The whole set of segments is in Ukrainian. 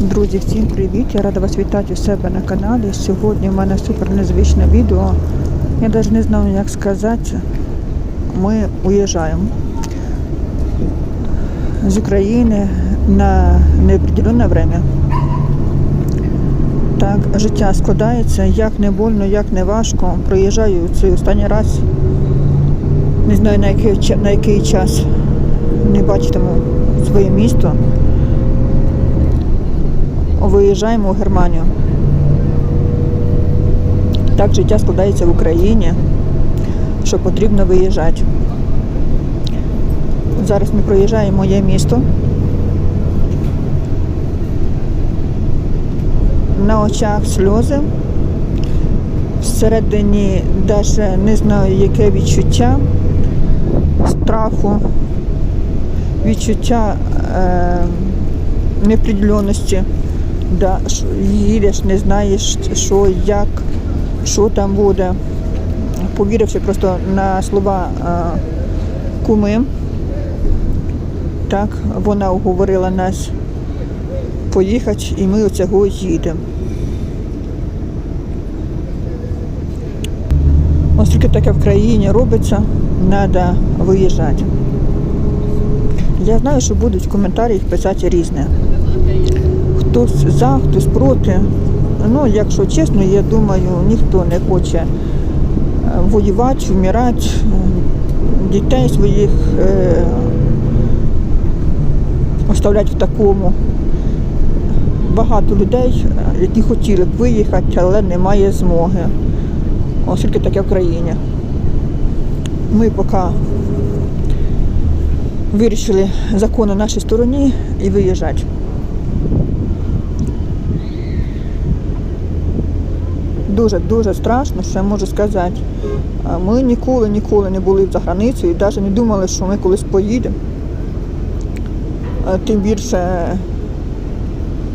Друзі, всім привіт! Я рада вас вітати у себе на каналі. Сьогодні в мене супер незвичне відео. Я навіть не знаю, як сказати. Ми уїжджаємо з України на неопределенне время. Так, життя складається, як не больно, як не важко. Проїжджаю цей останній раз. Не знаю на який, на який час не бачитиму своє місто виїжджаємо у Германію. Так життя складається в Україні, що потрібно виїжджати. Зараз ми проїжджаємо моє місто. На очах сльози. Всередині навіть не знаю, яке відчуття страху, відчуття е, неопределеності. Да, їдеш, не знаєш, що, як, що там буде. Повіривши просто на слова куми, так, вона уговорила нас поїхати, і ми оцього їдемо. Оскільки таке в країні робиться, треба виїжджати. Я знаю, що будуть коментарі їх писати різне хтось за, хтось проти. Ну, якщо чесно, я думаю, ніхто не хоче е, воювати, вмирати, дітей своїх е, оставляти в такому. Багато людей, е, які хотіли б виїхати, але немає змоги, оскільки таке в країні. Ми поки вирішили закон на нашій стороні і виїжджати. Дуже-дуже страшно, що я можу сказати. Ми ніколи ніколи не були за границею і навіть не думали, що ми колись поїдемо. Тим більше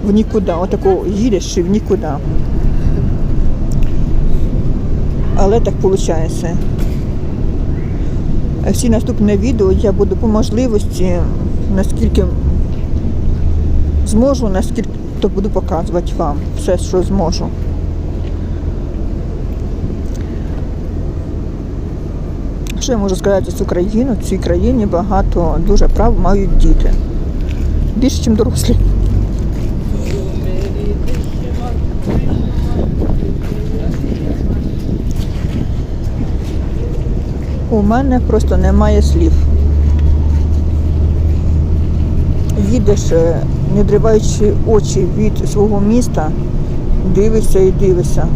в нікуди. Отако їдеш і в нікуди. Але так виходить. Всі наступні відео я буду по можливості, наскільки зможу, наскільки то буду показувати вам все, що зможу. Що я можу сказати за цю країну? В цій країні багато дуже прав мають діти. Більше, ніж дорослі. У мене просто немає слів. Їдеш, е, не дриваючи очі від свого міста, дивишся і дивишся.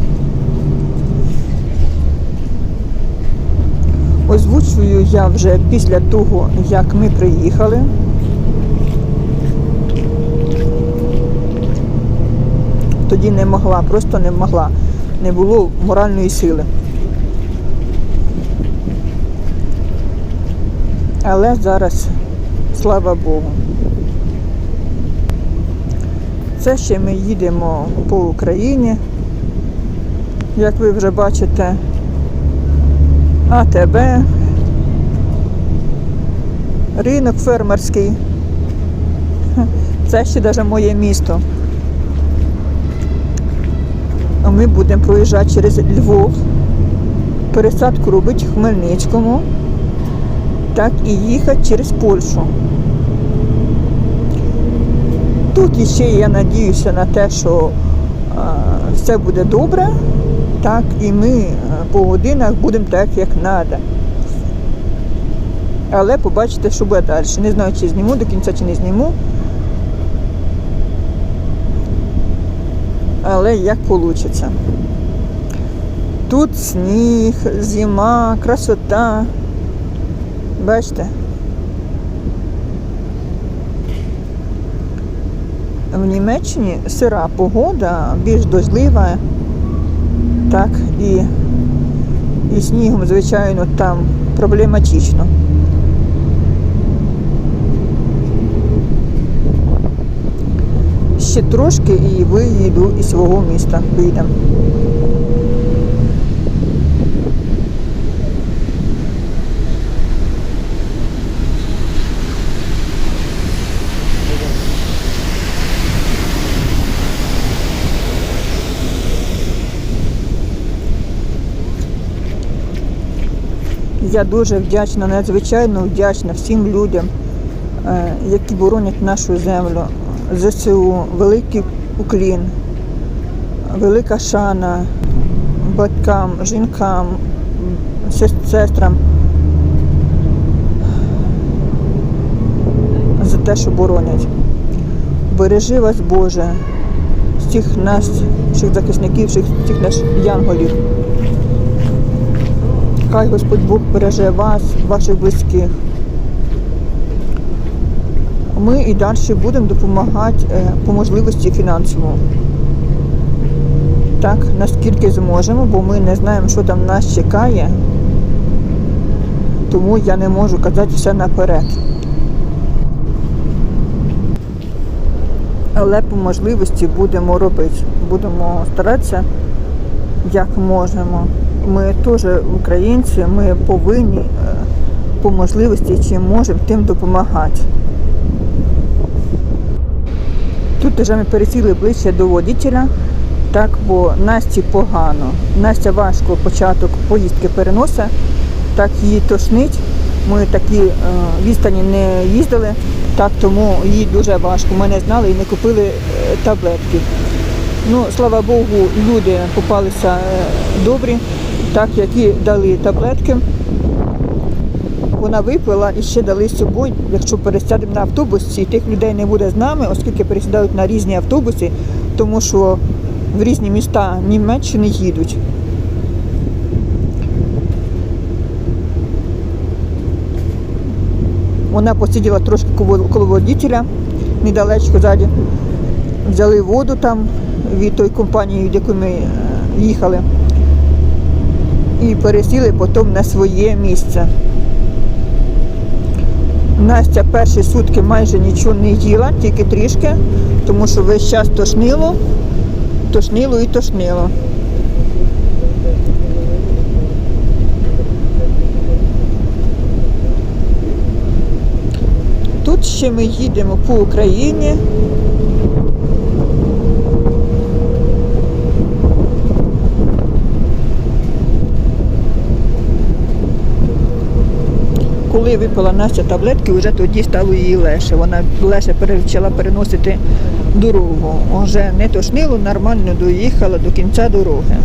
Озвучую я вже після того, як ми приїхали. Тоді не могла, просто не могла. Не було моральної сили. Але зараз, слава Богу. Це ще ми їдемо по Україні. Як ви вже бачите, АТБ, ринок фермерський. Це ще навіть моє місто. А Ми будемо проїжджати через Львов, пересадку робити в Хмельницькому, так і їхати через Польщу. Тут ще я надіюся на те, що а, все буде добре, так, і ми по годинах будемо так, як треба. Але побачите, що буде далі. Не знаю, чи зніму до кінця, чи не зніму. Але як вийде. Тут сніг, зима, красота. Бачите? В Німеччині сира погода, більш дождлива. Так, і, і снігом, звичайно, там проблематично. Ще трошки і виїду із свого міста. Вийдемо. Я дуже вдячна, надзвичайно вдячна всім людям, е, які боронять нашу землю. ЗСУ, великий уклін, велика шана батькам, жінкам, сестрам за те, що боронять. Бережи вас, Боже, всіх захисників, всіх всіх наших янголів. Хай Господь Бог береже вас, ваших близьких. Ми і далі будемо допомагати е, по можливості фінансово. Так, наскільки зможемо, бо ми не знаємо, що там нас чекає. Тому я не можу казати все наперед. Але по можливості будемо робити. Будемо старатися, як можемо. Ми теж українці, ми повинні е, по можливості, чим можемо, тим допомагати. Тут вже ми пересіли ближче до водителя, так, бо Насті погано. Настя важко початок поїздки переносить, так її тошнить. Ми такі е, відстані не їздили, так тому їй дуже важко. Ми не знали і не купили е, таблетки. Ну, слава Богу, люди попалися е, добрі, так, як які дали таблетки. Вона випила і ще дали з собою, якщо пересядемо на автобус, і тих людей не буде з нами, оскільки пересідають на різні автобуси, тому що в різні міста Німеччини їдуть. Вона посиділа трошки коло коло водителя, недалечко ззаді. Взяли воду там від тої компанії, від якої ми е, їхали, і пересіли потім на своє місце. Настя перші сутки майже нічого не їла, тільки трішки, тому що весь час тошнило, тошнило і тошнило. Тут ще ми їдемо по Україні. Коли випила Настя таблетки, вже тоді стало її легше. Вона легше почала переносити дорогу. Вже не тошнило, нормально доїхала до кінця дороги.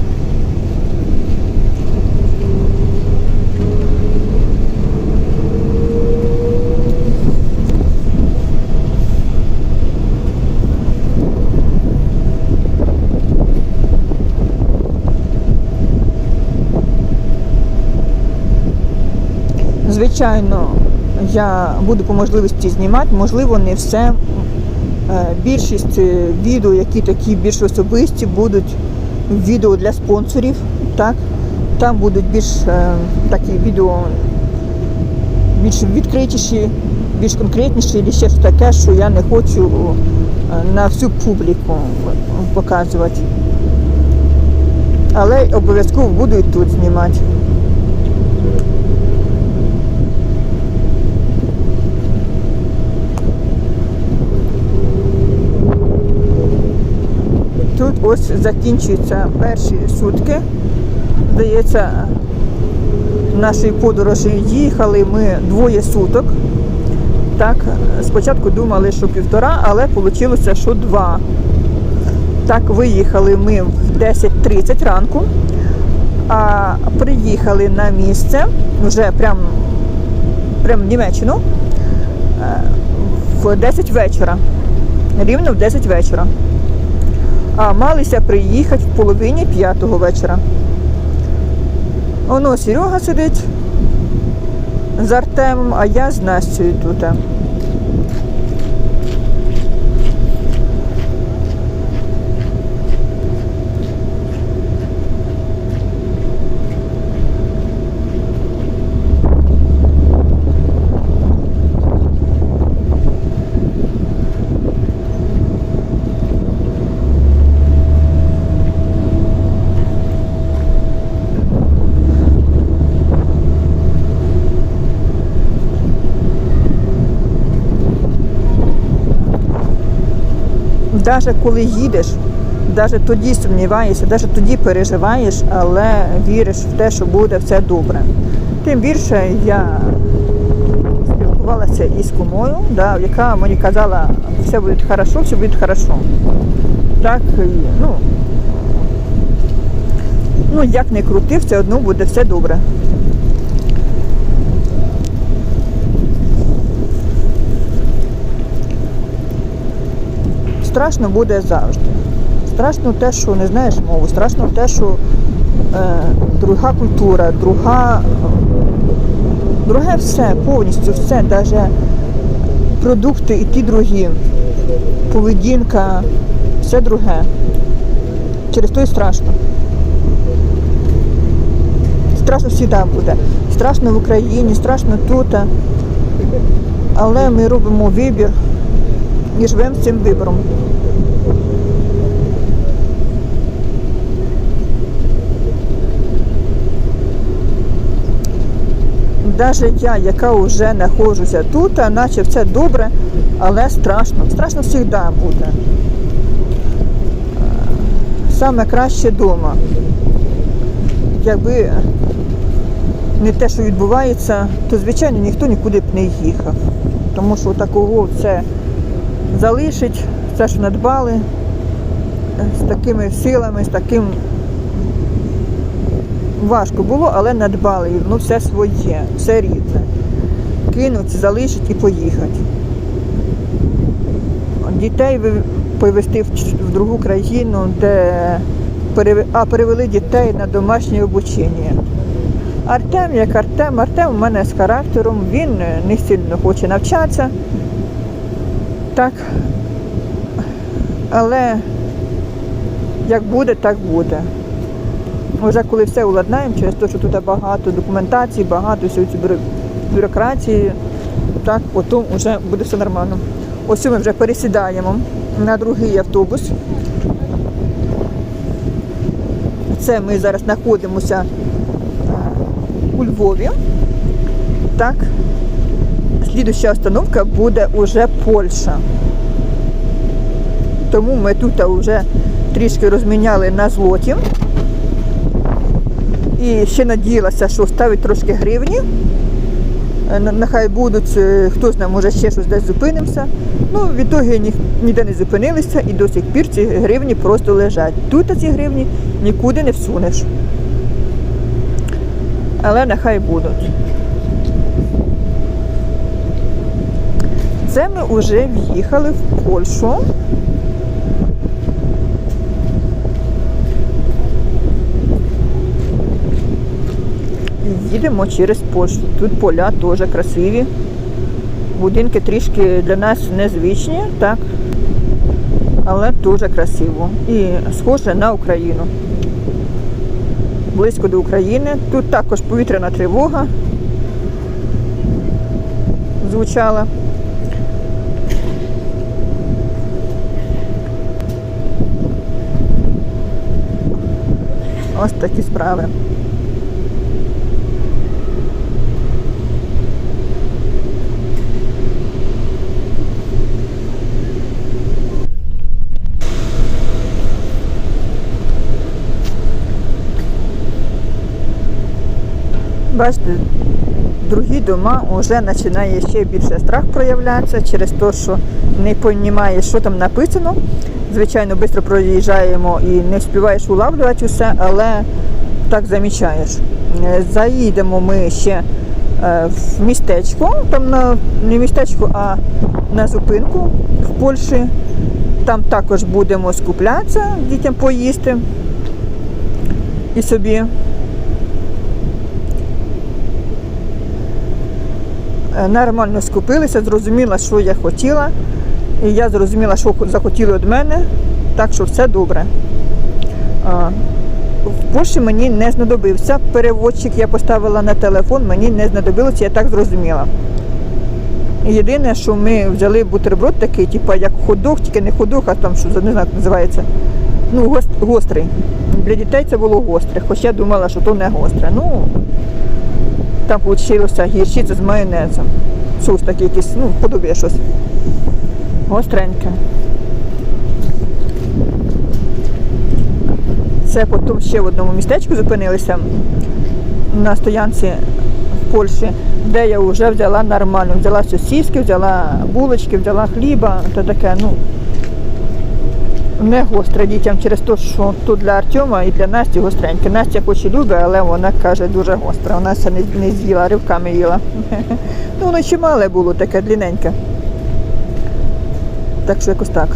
Звичайно, я буду по можливості знімати, можливо, не все. Е, Більшість е, відео, які такі більш особисті, будуть відео для спонсорів. Так? Там будуть більш е, такі відео більш відкритіші, більш конкретніші, і ще щось таке, що я не хочу на всю публіку показувати. Але обов'язково буду і тут знімати. Ось закінчуються перші сутки. Здається, нашої подорожі їхали ми двоє суток. Так, спочатку думали, що півтора, але вийшло, що два. Так, виїхали ми в 10.30 ранку, а приїхали на місце вже прямо прям в Німеччину е, в 10 вечора. Рівно в 10 вечора. А малися приїхати в половині п'ятого вечора. Оно Серега сидить з Артемом, а я з Настю тут. Навіть коли їдеш, навіть тоді сумніваєшся, навіть тоді переживаєш, але віриш в те, що буде все добре. Тим більше я спілкувалася із кумою, да, яка мені казала, все буде хорошо, все буде хорошо. Так, ну, ну як не крути, все одно буде все добре. Страшно буде завжди. Страшно те, що не знаєш мову, страшно те, що е, друга культура, друга, друге все, повністю все, навіть продукти і ті другі, поведінка, все друге. Через то і страшно. Страшно завжди буде. Страшно в Україні, страшно тут. Але ми робимо вибір і живемо з цим вибором. Навіть я, яка вже знаходжуся тут, наче все добре, але страшно. Страшно завжди буде. Саме краще вдома. Якби не те, що відбувається, то звичайно ніхто нікуди б не їхав. Тому що такого це залишить, все, що надбали, з такими силами, з таким важко було, але надбали. Ну, все своє, все рідне. Кинуть, залишить і поїхати. Дітей повезти в, другу країну, де а перевели дітей на домашнє обучення. Артем як Артем, Артем у мене з характером, він е, не сильно хоче навчатися. Так. Але як буде, так буде. Вже коли все уладнаємо, через те, що тут багато документації, багато всього бюрократії, так, потім вже буде все нормально. Ось ми вже пересідаємо на другий автобус. Це ми зараз знаходимося у Львові. Так. Слідуща остановка буде уже Польща. Тому ми тут вже трішки розміняли на злоті. І ще надіялася, що ставить трошки гривні. Е, Нехай будуть, е, хто знає, може ще щось десь зупинимося. Ну, в ітогі ні, ніде не зупинилися і до сих пір ці гривні просто лежать. Тут ці гривні нікуди не всунеш. Але нехай будуть. Це ми вже в'їхали в Польщу. Їдемо через Польщу. Тут поля теж красиві. Будинки трішки для нас незвичні, так. Але дуже красиво. І схоже на Україну. Близько до України. Тут також повітряна тривога звучала. Ось такі справи. Бачите, другі дома вже починає ще більше страх проявлятися через те, що не розумієш, що там написано. Звичайно, швидко проїжджаємо і не встигаєш улавлювати усе, але так замічаєш. Е, Заїдемо ми ще е, в містечко, там на не містечко, а на зупинку в Польщі. Там також будемо скуплятися, дітям поїсти і собі. Е, нормально скупилися, зрозуміла, що я хотіла. І я зрозуміла, що захотіли від мене, так що все добре. В Польщі мені не знадобився переводчик, я поставила на телефон, мені не знадобилося, я так зрозуміла. Єдине, що ми взяли бутерброд такий, типу як ходок, тільки не ходок, а там що не знаю, як називається. Ну, гострий. Для дітей це було гостре, хоча я думала, що то не гостре. Ну, там вийшло гірчиця з майонезом. Соус такий якийсь, ну, подобає щось. Гостреньке. Це потім ще в одному містечку зупинилися на стоянці в Польщі, де я вже взяла нормально. Взяла сосиски, взяла булочки, взяла хліба, то таке, ну, не гостре дітям через те, що тут для Артема і для Насті гостреньке. Настя хоч і любить, але вона каже дуже гостре. Вона це не, з'їла, ривками їла. Ну, воно чимале було таке длинненьке. Так що якось так.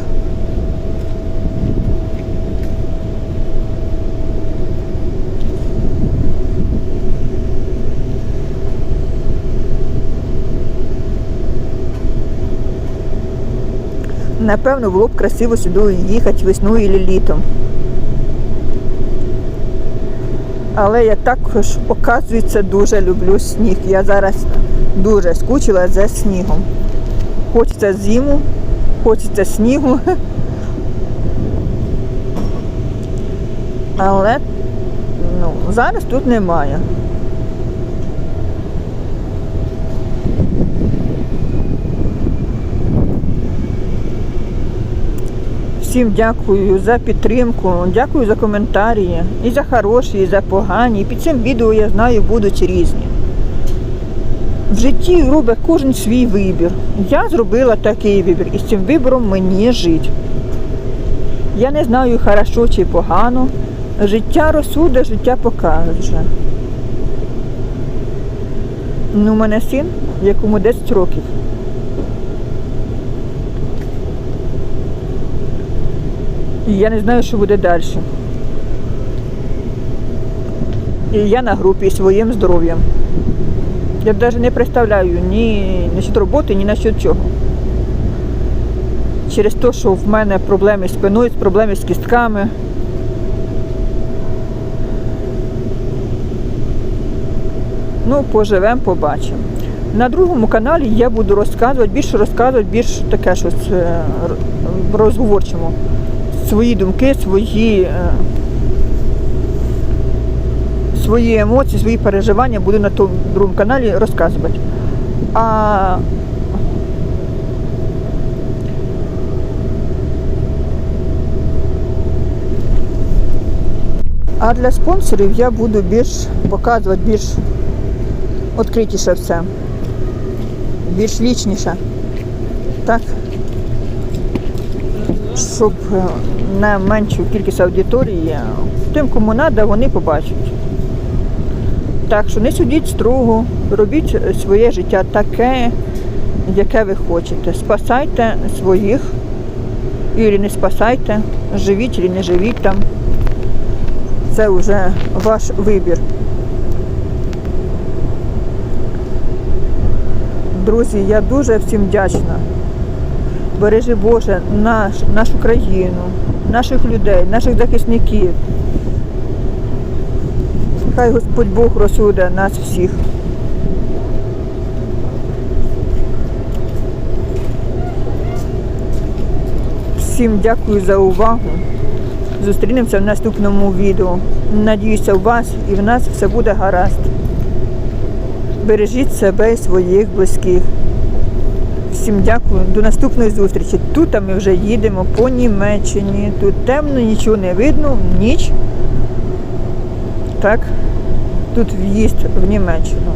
Напевно, було б красиво сюди їхати весною і літом. Але я також, оказується, дуже люблю сніг. Я зараз дуже скучила за снігом. Хочеться зиму, хочеться снігу. Але ну, зараз тут немає. Всім дякую за підтримку, дякую за коментарі, і за хороші, і за погані. І під цим відео я знаю будуть різні. В житті робить кожен свій вибір. Я зробила такий вибір, і з цим вибором мені жити. Я не знаю, хорошо чи погано. Життя розсуде, життя покаже. Ну, у мене син, якому 10 років. І я не знаю, що буде далі. І я на групі своїм здоров'ям. Я навіть не представляю ні насчет роботи, ні насчет чого. Через те, що в мене проблеми з спиною, проблеми з кістками. Ну, поживемо, побачимо. На другому каналі я буду розказувати, більше розказувати, більш таке щось е, розговорчимо. Свої думки, свої, е, свої емоції, свої переживання буду на тому другому каналі розказувати. А А для спонсорів я буду більш показувати більш відкритіше все, більш вічніше. Так? Щоб е, на меншу кількість аудиторії, тим, кому треба, вони побачать. Так що не судіть строго, робіть своє життя таке, яке ви хочете. Спасайте своїх, і не спасайте, живіть чи не живіть там. Це вже ваш вибір. Друзі, я дуже всім вдячна. Бережи Боже наш, нашу країну, наших людей, наших захисників. Хай Господь Бог розсуде нас всіх. Всім дякую за увагу. Зустрінемося в наступному відео. Надіюся, у вас і в нас все буде гаразд. Бережіть себе і своїх близьких. Всім дякую. До наступної зустрічі. Тут ми вже їдемо по Німеччині. Тут темно, нічого не видно, ніч. Так, тут в'їзд в Німеччину.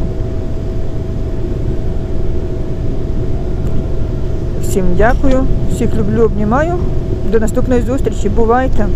Всім дякую, всіх люблю, обнімаю. До наступної зустрічі. Бувайте!